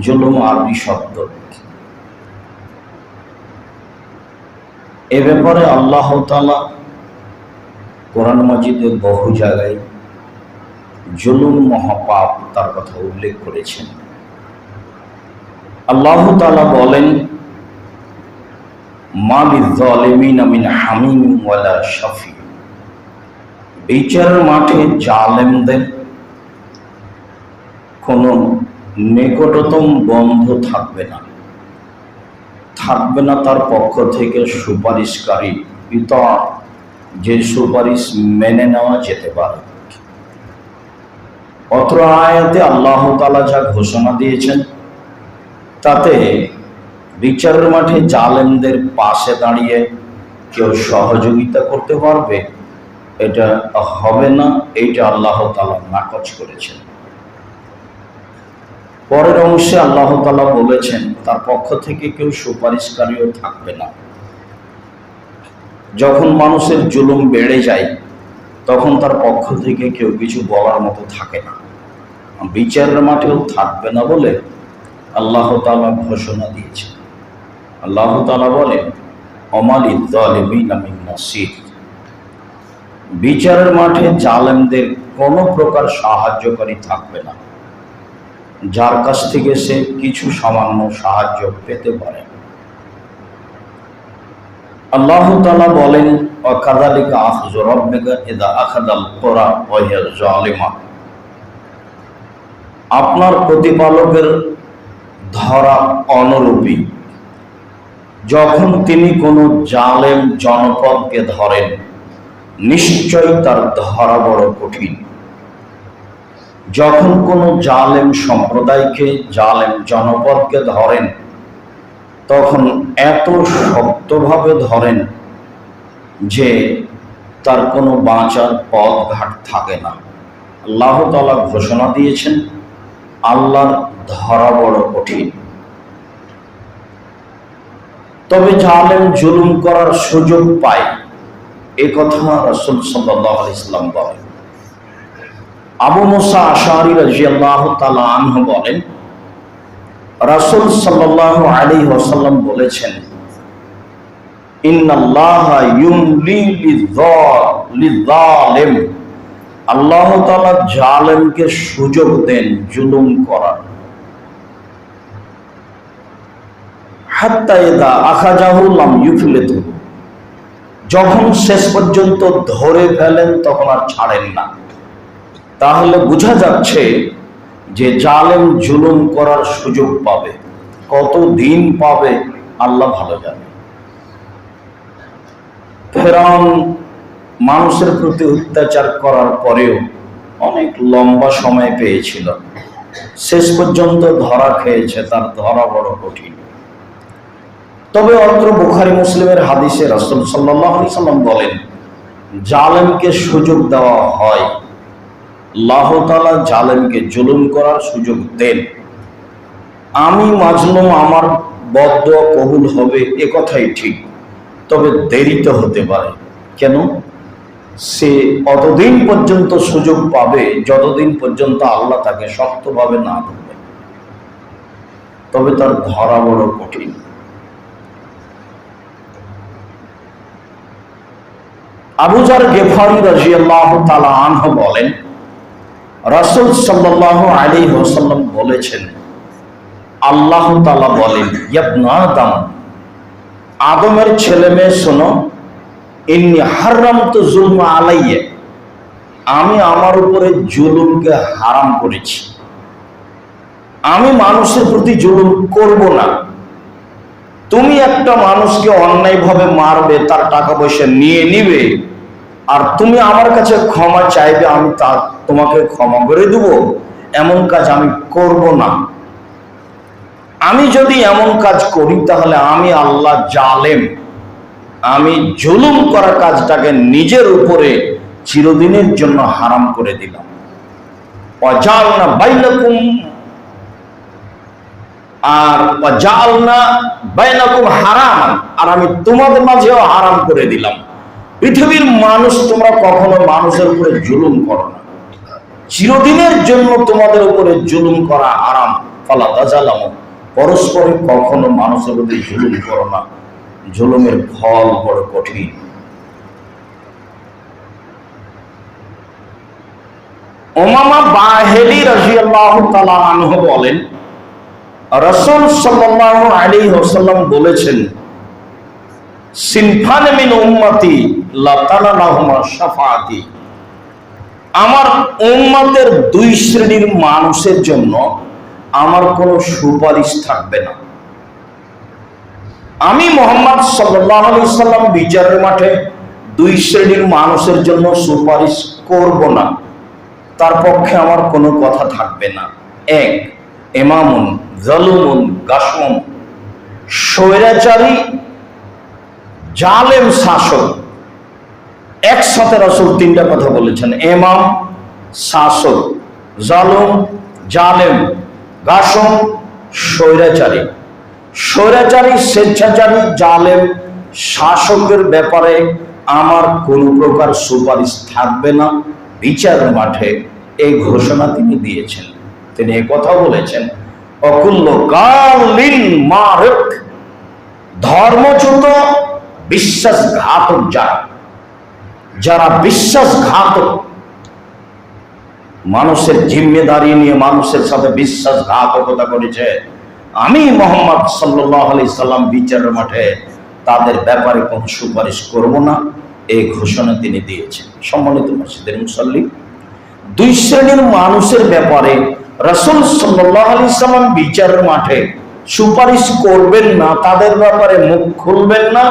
জুলুম আরবি শব্দ এ ব্যাপারে আল্লাহ তালা কোরআন মাজিদের বহু জায়গায় জুলুম মহাপাপ তার কথা উল্লেখ করেছেন। আল্লাহ তালা বলেন বিচারের মাঠে জালেমদের কোনো নিকটতম বন্ধু থাকবে না। থাকবে না তার পক্ষ থেকে সুপারিশকারী ইতর যে সুপারিশ মেনে নেওয়া যেতে পারে। অত্র আয়াতে আল্লাহ তালা যা ঘোষণা দিয়েছেন, তাতে বিচারের মাঠে জালেমদের পাশে দাঁড়িয়ে কেউ সহযোগিতা করতে পারবে, এটা হবে না, এইটা আল্লাহ তালা নাকচ করেছেন। পরের অংশে আল্লাহ তালা বলেছেন, তার পক্ষ থেকে কেউ সুপারিশকারীও থাকবে না। যখন মানুষের জুলুম বেড়ে যায়, তখন তার পক্ষ থেকে কেউ কিছু বলার মতো থাকে না। বিচারের মাঠেও থাকবে না বলে আল্লাহ তালা ঘোষণা দিয়েছেন। আল্লাহ তালা বলেন অমালি নাসির। বিচারের মাঠে জালেমদের কোনো প্রকার সাহায্যকারী থাকবে না। যার কাছ থেকে সে কিছু সামান্য সাহায্য পেতে পারে। আল্লাহ তালা বলেন, অকাদালিকা আখজ ইদা আখাদাল ওয়াহিয়া জালিমা আপনার প্রতিপালকের ধরা অনুরূপী যখন তিনি কোনো জালেম জনপদকে ধরেন নিশ্চয় তার ধরা বড় কঠিন। যখন কোনো জালেম সম্প্রদায়কে, জালেম জনপদকে ধরেন, তখন এত শক্তভাবে ধরেন যে তার কোনো বাঁচার পথ ঘাট থাকে না। আল্লাহ তালা ঘোষণা দিয়েছেন, আল্লাহর ধরা বড় কঠিন। তবে জালেম জুলুম করার সুযোগ পায়, এ কথা রসুল সাল্লাহ ইসলাম বলেন। আবু মুসা আশারি রাজিয়াল্লাহ তালা আনহ বলেন, রাসুল সাল্লাহ আলী ওসাল্লাম বলেছেন আল্লাহ সুযোগ দেন জুলুম করার। যখন শেষ পর্যন্ত ধরে ফেলেন, তখন আর ছাড়েন না। তাহলে বোঝা যাচ্ছে যে জালেম জুলুম করার সুযোগ পাবে। কত দিন পাবে, আল্লাহ ভালো জানে। ফেরাউন মানুষের প্রতি অত্যাচার করার পরেও অনেক লম্বা সময় পেয়েছিল। শেষ পর্যন্ত ধরা খেয়েছে, তার ধরা বড় কঠিন। তবে অত্র বুখারি মুসলিমের হাদিসে রসুল সাল্লাহ সাল্লাম বলেন, জালেমকে সুযোগ দেওয়া হয় আল্লাহ তালা জালেমকে জুলুম করার সুযোগ দেন। আমি মাজলুম, আমার বদ্ধ কবুল হবে, এ কথাই ঠিক। তবে দেরিতে হতে পারে। কেন? সে অতদিন পর্যন্ত সুযোগ পাবে, যতদিন পর্যন্ত আল্লাহ তাকে শক্তভাবে না ধরবে। তবে তার ধরা বড় কঠিন। আবুজার গেফারি রাজিয়াল্লাহ তালা আনহ বলেন রাসুল সাল্লাহ আলী হোসাল্লাম বলেছেন, আল্লাহ তালা বলেন আদম, আদমের ছেলে মেয়ে শোনো, ইন্নি হারাম তো জুলম আলাইয়ে, আমি আমার উপরে জুলুমকে হারাম করেছি। আমি মানুষের প্রতি জুলুম করব না। তুমি একটা মানুষকে অন্যায়ভাবে মারবে, তার টাকা পয়সা নিয়ে নিবে আর তুমি আমার কাছে ক্ষমা চাইবে, আমি তা তোমাকে ক্ষমা করে দেব। এমন কাজ আমি করব না। আমি যদি এমন কাজ করি, তাহলে আমি আল্লাহ জালেম। আমি জুলুম করা কাজটাকে নিজের উপরে চিরদিনের জন্য হারাম করে দিলাম। অজাল না বাইনাকুম, আর জাল না বাইনাকুম হারাম আর আমি তোমাদের মাঝেও হারাম করে দিলাম। পৃথিবীর মানুষ তোমরা কখনো মানুষের উপরে জুলুম করো না। চিরদিনের জন্য তোমাদের উপরে জুলুম করা আরাম ফালা তাজালামু। পরস্পরে কখনো মানুষের প্রতি জুলুম করো না। জুলুমের ফল বড় কঠিন। ওমামা বাহেলি বলেন, রাসূল সাল্লাল্লাহু আলাইহি ওয়াসাল্লাম বলেছেন, সিনফান মিন উম্মতি শাফাআতি। আমার উম্মতের দুই শ্রেণির মানুষের জন্য আমার কোনো সুপারিশ থাকবে না। আমি মোহাম্মদ সাল্লাম বিচারের মাঠে দুই শ্রেণির মানুষের জন্য সুপারিশ করব না। তার পক্ষে আমার কোনো কথা থাকবে না। এক এমামুন জলুমুন, গাসমুন। স্বৈরাচারী, জালেম শাসক। একসাথে রসুল তিনটা কথা বলেছেন। এমাম শাসক, জালুম, জালেম, গাসম, স্বৈরাচারী। স্বৈরাচারী, স্বেচ্ছাচারী, জালেম, শাসকের ব্যাপারে আমার কোনো প্রকার সুপারিশ থাকবে না। বিচার মাঠে এই ঘোষণা তিনি দিয়েছেন। তিনি কথা বলেছেন অকুল্য কালিন মারক ধর্মচ্যুত বিশ্বাসঘাতক যারা যারা বিশ্বাসঘাতক, মানুষের জিম্মেদারি নিয়ে মানুষের সাথে বিশ্বাসঘাতকতা করেছে। আমি মোহাম্মদ সাল্লাহ সাল্লাম বিচারের মাঠে তাদের ব্যাপারে কোনো সুপারিশ করব না, এই ঘোষণা তিনি দিয়েছেন। সম্মানিত মসজিদের মুসল্লি, দুই শ্রেণির মানুষের ব্যাপারে রসুল সাল্লাহ আলি সাল্লাম বিচারের মাঠে সুপারিশ করবেন না, তাদের ব্যাপারে মুখ খুলবেন না,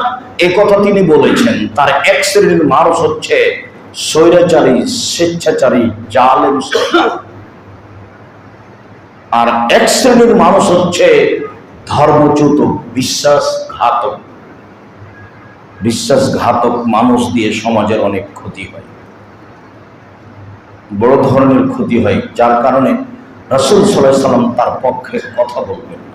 এ কথা তিনি বলেছেন। তার এক শ্রেণির মানুষ হচ্ছে স্বৈরাচারী, স্বেচ্ছাচারী, জালেম আর এক শ্রেণির মানুষ হচ্ছে ধর্মচ্যুত, বিশ্বাসঘাতক। বিশ্বাসঘাতক মানুষ দিয়ে সমাজের অনেক ক্ষতি হয়। বড় ধরনের ক্ষতি হয়, যার কারণে রসুল সাল্লাম তার পক্ষে কথা বলবেন না।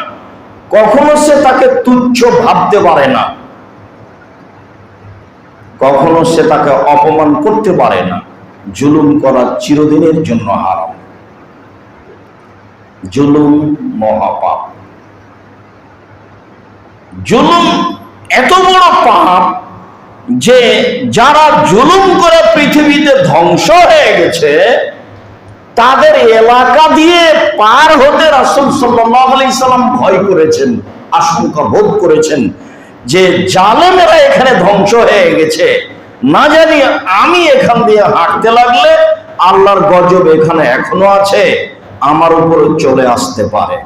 কখনো সে তাকে তুচ্ছ ভাবতে পারে না। কখনো সে তাকে অপমান করতে পারে না। জুলুম করা চিরদিনের জন্য হারাম। জুলুম মহাপাপ। জুলুম এত বড় পাপ যে যারা জুলুম করে পৃথিবীতে ধ্বংস হয়ে গেছে তাদের এলাকা দিয়ে পার হতে রাসুল সাল্লাম ভয় করেছেন, আশঙ্কা বোধ করেছেন যে জালেমেরা এখানে ধ্বংস হয়ে গেছে। না জানি আমি এখান দিয়ে হাঁটতে লাগলে আল্লাহর গজব এখানে এখনও আছে, আমার উপরে চলে আসতে পারে।